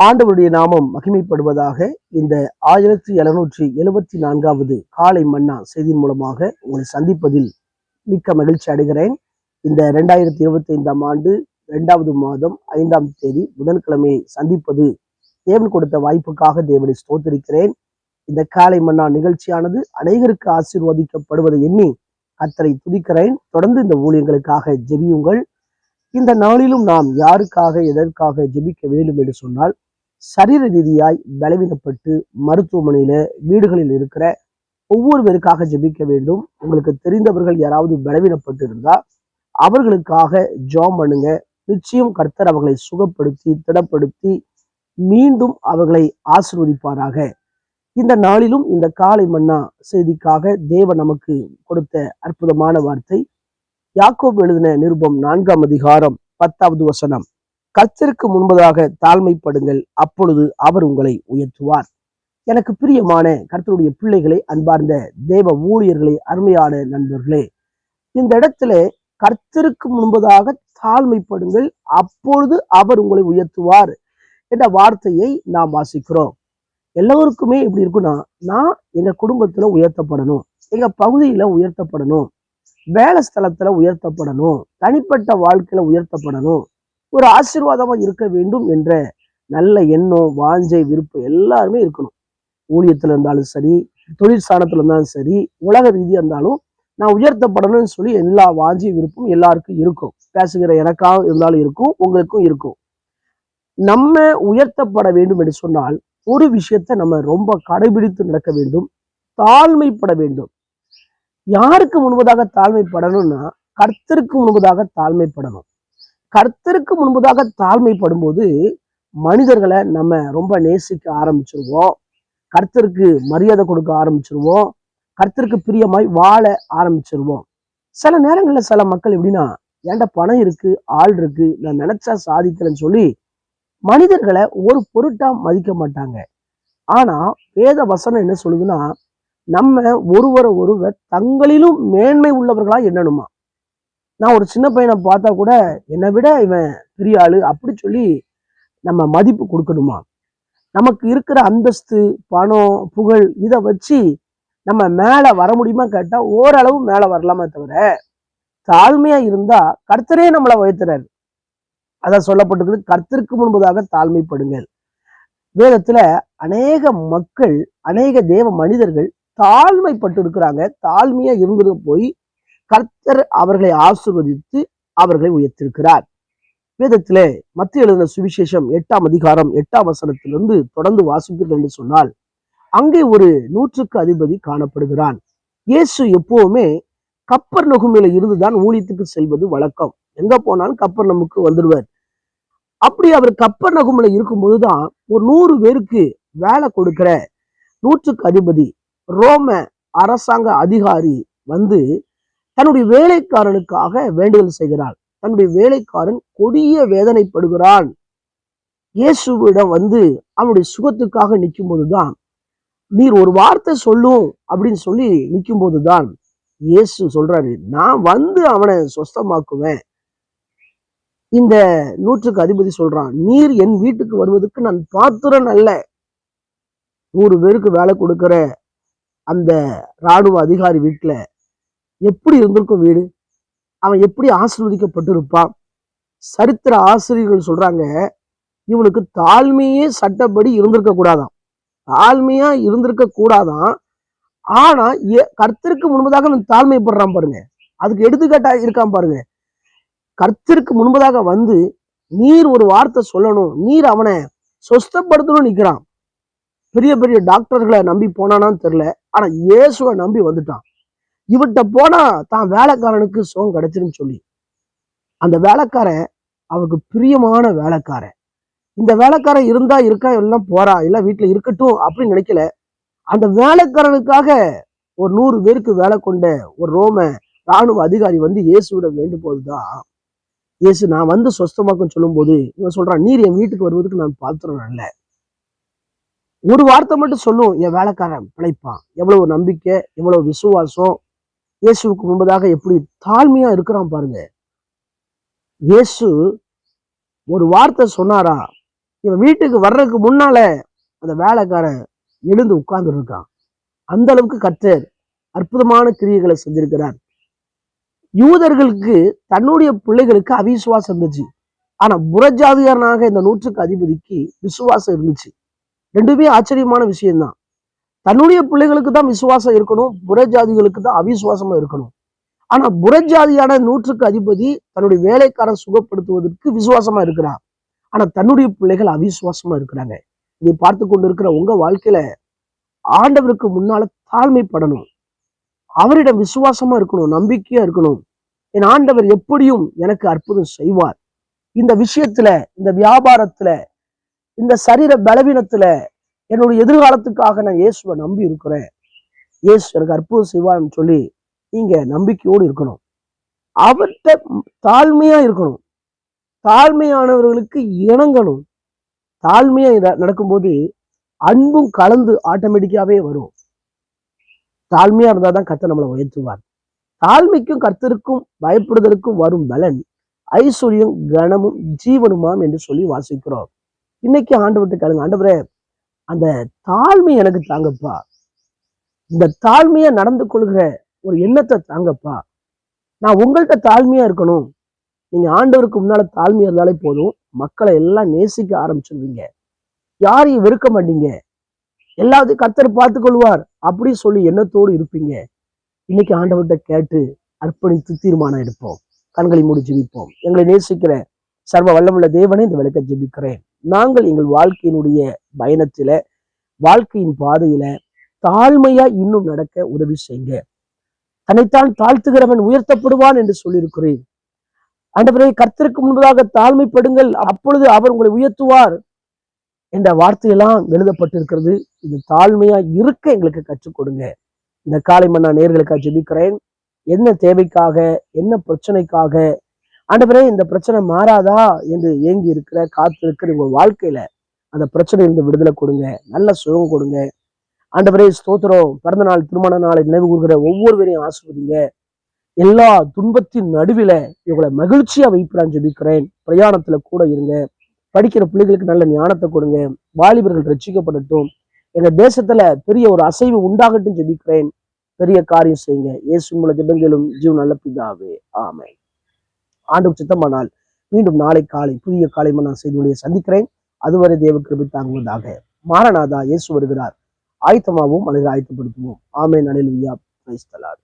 ஆண்டவருடைய நாமம் மகிமைப்படுவதாக இந்த ஆயிரத்தி எழுநூற்றி எழுபத்தி நான்காவது காலை மன்னா செய்தியின் மூலமாக உங்களை சந்திப்பதில் மிக்க மகிழ்ச்சி அடைகிறேன். இந்த ரெண்டாயிரத்தி இருபத்தி ஐந்தாம் ஆண்டு இரண்டாவது மாதம் ஐந்தாம் தேதி புதன்கிழமையை சந்திப்பது தேவன் கொடுத்த வாய்ப்புக்காக தேவனை ஸ்தோத்திருக்கிறேன். இந்த காலை மன்னா நிகழ்ச்சியானது அநேகருக்கு ஆசீர்வதிக்கப்படுவதை எண்ணி அத்தனை துதிக்கிறேன். தொடர்ந்து இந்த ஊழியங்களுக்காக ஜெபியுங்கள். இந்த நாளிலும் நாம் யாருக்காக எதற்காக ஜெபிக்க வேண்டும் என்று சொன்னால் சரீர ரீதியாய் பலவீனப்பட்டு மருத்துவமனையில வீடுகளில் இருக்கிற ஒவ்வொருவருக்காக ஜெபிக்க வேண்டும். உங்களுக்கு தெரிந்தவர்கள் யாராவது பலவீனப்பட்டு இருந்தா அவர்களுக்காக ஜாம் பண்ணுங்க. நிச்சயம் கர்த்தர் அவர்களை சுகப்படுத்தி திடப்படுத்தி மீண்டும் அவர்களை ஆசிர்வதிப்பாராக. இந்த நாளிலும் இந்த காலை மன்னா செய்திக்காக தேவன் நமக்கு கொடுத்த அற்புதமான வார்த்தை. யாக்கோப் எழுதின நிருபம் நான்காம் அதிகாரம் பத்தாவது வசனம். கர்த்தருக்கு முன்பதாக தாழ்மைப்படுங்கள் அப்பொழுது அவர் உங்களை உயர்த்துவார். எனக்கு பிரியமான கர்த்தருடைய பிள்ளைகளை அன்பார்ந்த தேவ ஊழியர்களே அருமையான நண்பர்களே இந்த இடத்துல கர்த்தருக்கு முன்பதாக தாழ்மைப்படுங்கள் அப்பொழுது அவர் உங்களை உயர்த்துவார் என்ற வார்த்தையை நாம் வாசிக்கிறோம். எல்லோருக்குமே எப்படி இருக்குன்னா நான் எங்க குடும்பத்துல உயர்த்தப்படணும் எங்க பகுதியில உயர்த்தப்படணும். வேலை ஸ்தலத்துல உயர்த்தப்படணும். தனிப்பட்ட வாழ்க்கையில உயர்த்தப்படணும். ஒரு ஆசீர்வாதமா இருக்க வேண்டும் என்ற நல்ல எண்ணம் வாஞ்சை விருப்பம் எல்லாருமே இருக்கணும். ஊழியத்துல இருந்தாலும் சரி தொழிற்சானத்துல இருந்தாலும் சரி உலக ரீதியா இருந்தாலும் நான் உயர்த்தப்படணும்னு சொல்லி எல்லா வாஞ்சி விருப்பம் எல்லாருக்கும் இருக்கும். பேசுகிற எனக்காக இருந்தாலும் இருக்கும் உங்களுக்கும் இருக்கும். நம்ம உயர்த்தப்பட வேண்டும் என்று சொன்னால் ஒரு விஷயத்தை நம்ம ரொம்ப கடைபிடித்து நடக்க வேண்டும் தாழ்மைப்பட வேண்டும். யாருக்கு முன்பதாக தாழ்மைப்படணும்னா கர்த்தருக்கு முன்பதாக தாழ்மைப்படணும். கர்த்தருக்கு முன்பதாக தாழ்மைப்படும் போது மனிதர்களை நம்ம ரொம்ப நேசிக்க ஆரம்பிச்சிருவோம். கர்த்தருக்கு மரியாதை கொடுக்க ஆரம்பிச்சிருவோம். கர்த்தருக்கு பிரியமாய் வாழ ஆரம்பிச்சிருவோம். சில நேரங்கள்ல சில மக்கள் எப்படின்னா ஏன்டா பணம் இருக்கு ஆள் இருக்கு நான் நினைச்சா சாதிக்கிறேன்னு சொல்லி மனிதர்களை ஒரு பொருட்டா மதிக்க மாட்டாங்க. ஆனா வேத வசனம் என்ன சொல்லுதுன்னா நம்ம ஒருவரை ஒருவர் தங்களிலும் மேன்மை உள்ளவர்களா எண்ணணுமா? நான் ஒரு சின்ன பையனை பார்த்தா கூட என்னை விட இவன் பெரிய ஆளு அப்படி சொல்லி நம்ம மதிப்பு கொடுக்கணுமா? நமக்கு இருக்கிற அந்தஸ்து பணம் புகழ் இதை வச்சு நம்ம மேல வர முடியுமா கேட்டா ஓரளவு மேல வரலாமே தவிர தாழ்மையா இருந்தா கர்த்தரே நம்மளை உயர்த்துறாரு. அதான் சொல்லப்பட்டிருக்குது கர்த்தருக்கு முன்பதாக தாழ்மைப்படுங்கள். வேதத்துல அநேக மக்கள் அநேக தேவ மனிதர்கள் தாழ்மைப்பட்டு இருக்கிறாங்க தாழ்மையா இருந்தது போய் கர்த்தர் அவர்களை ஆசிர்வதித்து அவர்களை உயர்த்திருக்கிறார். வேதத்திலே மத்திய எழுதின சுவிசேஷம் எட்டாம் அதிகாரம் எட்டாம் வசனத்திலிருந்து தொடர்ந்து வாசிப்பீர்கள் என்று சொன்னால் அங்கே ஒரு நூற்றுக்கு அதிபதி காணப்படுகிறான். இயேசு எப்பவுமே கப்பர் நகுமையில இருந்துதான் ஊழியத்துக்கு செல்வது வழக்கம். எங்க போனாலும் கப்பர் நமக்கு வந்துடுவார். அப்படி அவர் கப்பர் நகுமில இருக்கும்போதுதான் ஒரு நூறு பேருக்கு வேலை கொடுக்கிற நூற்றுக்கு அதிபதி ரோம அரசாங்க அதிகாரி வந்து தன்னுடைய வேலைக்காரனுக்காக வேண்டுதல் செய்கிறாள். தன்னுடைய வேலைக்காரன் கொடிய வேதனைப்படுகிறான். இயேசுவிடம் வந்து அவனுடைய சுகத்துக்காக நிற்கும் போதுதான் நீர் ஒரு வார்த்தை சொல்லும் அப்படின்னு சொல்லி நிற்கும் போதுதான் இயேசு சொல்றாரு நான் வந்து அவனை சொஸ்தமாக்குவேன். இந்த நூற்றுக்கு அதிபதி சொல்றான் நீர் என் வீட்டுக்கு வருவதற்கு நான் பாத்திரன் அல்ல. நூறு பேருக்கு வேலை கொடுக்கிற அந்த ராணுவ அதிகாரி வீட்டுல எப்படி இருந்திருக்கும் வீடு? அவன் எப்படி ஆசிர்வதிக்கப்பட்டிருப்பான்? சரித்திர ஆசிரியர்கள் சொல்றாங்க இவனுக்கு தாழ்மையே சட்டப்படி இருந்திருக்க கூடாதான் தாழ்மையா இருந்திருக்க கூடாதான் ஆனா ஏ- கர்த்தருக்கு முன்பதாக அவன் தாழ்மைப்படுறான் பாருங்க. அதுக்கு எடுத்துக்காட்டா இருக்கான் பாருங்க. கர்த்தருக்கு முன்பதாக வந்து நீர் ஒரு வார்த்தை சொல்லணும். நீர் அவனை சொஸ்தப்படுத்தணும்னு நிக்கிறான். பெரிய பெரிய டாக்டர்களை நம்பி போனானான்னு தெரியல. ஆனா இயேசுவை நம்பி வந்துட்டான். இவன்கிட்ட போனா தான் வேலைக்காரனுக்கு சுகம் கிடைச்சிருன்னு சொல்லி. அந்த வேலைக்காரன் அவருக்கு பிரியமான வேலைக்காரன். இந்த வேலைக்காரன் இருந்தா இருக்கா எல்லாம் போறா இல்லை வீட்டுல இருக்கட்டும் அப்படின்னு நினைக்கல. அந்த வேலைக்காரனுக்காக ஒரு நூறு பேருக்கு வேலை கொண்ட ஒரு ரோம ராணுவ அதிகாரி வந்து இயேசுவிடம் வேண்டும் போதுதான் இயேசு நான் வந்து சொஸ்தமாக்கும் சொல்லும்போது இவன் சொல்றான் நீர் என் வீட்டுக்கு வருவதற்கு நான் பாத்திரம் இல்லை ஒரு வார்த்தை மட்டும் சொல்லும் என் வேலைக்காரன் பிழைப்பான். எவ்வளவு நம்பிக்கை எவ்வளவு விசுவாசம் இயேசுவுக்கு முன்பதாக எப்படி தாழ்மையா இருக்கிறான் பாருங்க. இயேசு ஒரு வார்த்தை சொன்னாரா இவன் வீட்டுக்கு வர்றதுக்கு முன்னால அந்த வேலைக்காரன் எழுந்து உட்கார்ந்து இருக்கான் அந்த அளவுக்கு கத்தர் அற்புதமான கிரியைகளை செஞ்சிருக்கிறார். யூதர்களுக்கு தன்னுடைய பிள்ளைகளுக்கு அவிசுவாசம் இருந்துச்சு. ஆனா புறஜாதியாரனாக இந்த நூற்றுக்கு அதிபதிக்கு விசுவாசம் இருந்துச்சு. ரெண்டுமே ஆச்சரியமான விஷயம்தான். தன்னுடைய பிள்ளைகளுக்கு தான் விசுவாசம் இருக்கணும் புறஜாதிகளுக்கு தான் அவிசுவாசமா இருக்கணும். ஆனா புறஜாதியான நூற்றுக்கு அதிபதி தன்னுடைய வேலைக்காரன் சுகப்படுத்துவதற்கு விசுவாசமா இருக்கிறான். ஆனா தன்னுடைய பிள்ளைகள் அவிசுவாசமா இருக்கிறாங்க. இதை பார்த்து கொண்டு இருக்கிற உங்க வாழ்க்கையில ஆண்டவருக்கு முன்னால தாழ்மைப்படணும் அவரிடம் விசுவாசமா இருக்கணும் நம்பிக்கையா இருக்கணும். என் ஆண்டவர் எப்படியும் எனக்கு அற்புதம் செய்வார். இந்த விஷயத்துல இந்த வியாபாரத்துல இந்த சரீர பலவீனத்துல என்னுடைய எதிர்காலத்துக்காக நான் இயேசுவை நம்பி இருக்கிறேன். இயேசு எனக்கு அற்புதம் செய்வான்னு சொல்லி நீங்க நம்பிக்கையோடு இருக்கணும். அவர்கிட்ட தாழ்மையா இருக்கணும். தாழ்மையானவர்களுக்கு இணங்கணும். தாழ்மையா நடக்கும்போது அன்பும் கலந்து ஆட்டோமேட்டிக்காவே வரும். தாழ்மையா இருந்தாதான் கத்தை நம்மளை உயர்த்துவார். தாழ்மைக்கும் கர்த்தருக்கும் பயப்படுதலுக்கும் வரும் பலன் ஐஸ்வர்யம் கனமும் ஜீவனுமாம் என்று சொல்லி வாசிக்கிறோம். இன்னைக்கு ஆண்டவர்கிட்ட கேளுங்க. ஆண்டவரே அந்த தாழ்மை எனக்கு தாங்கப்பா. இந்த தாழ்மையா நடந்து கொள்கிற ஒரு எண்ணத்தை தாங்கப்பா. நான் உங்கள்கிட்ட தாழ்மையா இருக்கணும். நீங்க ஆண்டவருக்கு முன்னால தாழ்மையா இருந்தாலே போதும். மக்களை எல்லாம் நேசிக்க ஆரம்பிச்சிருவீங்க. யாரையும் வெறுக்க மாட்டீங்க. எல்லாத்தையும் கத்தர் பார்த்து கொள்வார். அப்படி சொல்லி எண்ணத்தோடு இருப்பீங்க. இன்னைக்கு ஆண்டவர்கிட்ட கேட்டு அர்ப்பணித்து தீர்மானம் எடுப்போம். கண்களை மூடி ஜெபிப்போம். எங்களை நேசிக்கிற சர்வ வல்லமுள்ள தேவனை இந்த விளக்க ஜெபிக்கிறேன். நாங்கள் எங்கள் வாழ்க்கையினுடைய பயணத்துல வாழ்க்கையின் பாதையில தாழ்மையா இன்னும் நடக்க உதவி செய்யுங்க தன்னைத்தான் தாழ்த்துகிறவன் உயர்த்தப்படுவான் என்று சொல்லியிருக்கிறேன். ஆண்டவரே கர்த்தருக்கு முன்பதாக தாழ்மைப்படுங்கள். அப்பொழுது அவர் உங்களை உயர்த்துவார் என்ற வார்த்தையெல்லாம் எழுதப்பட்டிருக்கிறது. இந்த தாழ்மையா இருக்க எங்களுக்கு கற்றுக் கொடுங்க. இந்த காலை மன்னா நேர்களுக்காக ஜெபிக்கிறேன். என்ன தேவைக்காக என்ன பிரச்சனைக்காக ஆண்டவரே இந்த பிரச்சனை மாறாதா என்று ஏங்கி இருக்கிற காத்து இருக்கிற உங்க வாழ்க்கையில அந்த பிரச்சனை இருந்து விடுதலை கொடுங்க நல்ல சுகம் கொடுங்க. ஆண்டவரே ஸ்தோத்திரம். பிறந்த நாள் திருமண நாளை நினைவு கூறுகிற ஒவ்வொருவரையும் ஆசிர்வதிங்க. எல்லா துன்பத்தின் நடுவில இவங்களை மகிழ்ச்சியா வைப்பிறான் ஜெபிக்கிறேன். பிரயாணத்துல கூட இருங்க. படிக்கிற பிள்ளைகளுக்கு நல்ல ஞானத்தை கொடுங்க. வாலிபர்கள் ரசிக்கப்படட்டும் எங்க தேசத்துல பெரிய ஒரு அசைவு உண்டாகட்டும் ஜெபிக்கிறேன். பெரிய காரியம் செய்யுங்க. இயேசு மூல ஜெபங்களும் ஜீவ் நல்ல பிதாவே. ஆமை ஆண்டு சித்தமானால் மீண்டும் நாளை காலை புதிய காலை நான் செய்தியுடைய சந்திக்கிறேன். அதுவரை தேவ கிருபி தாங்குவதாக மாரநாதா இயேசு வருகிறார். ஆயத்தமாகவும் அல்லது ஆயத்தப்படுத்துவோம். ஆமே நலிலுயா கிரைஸ்தலார்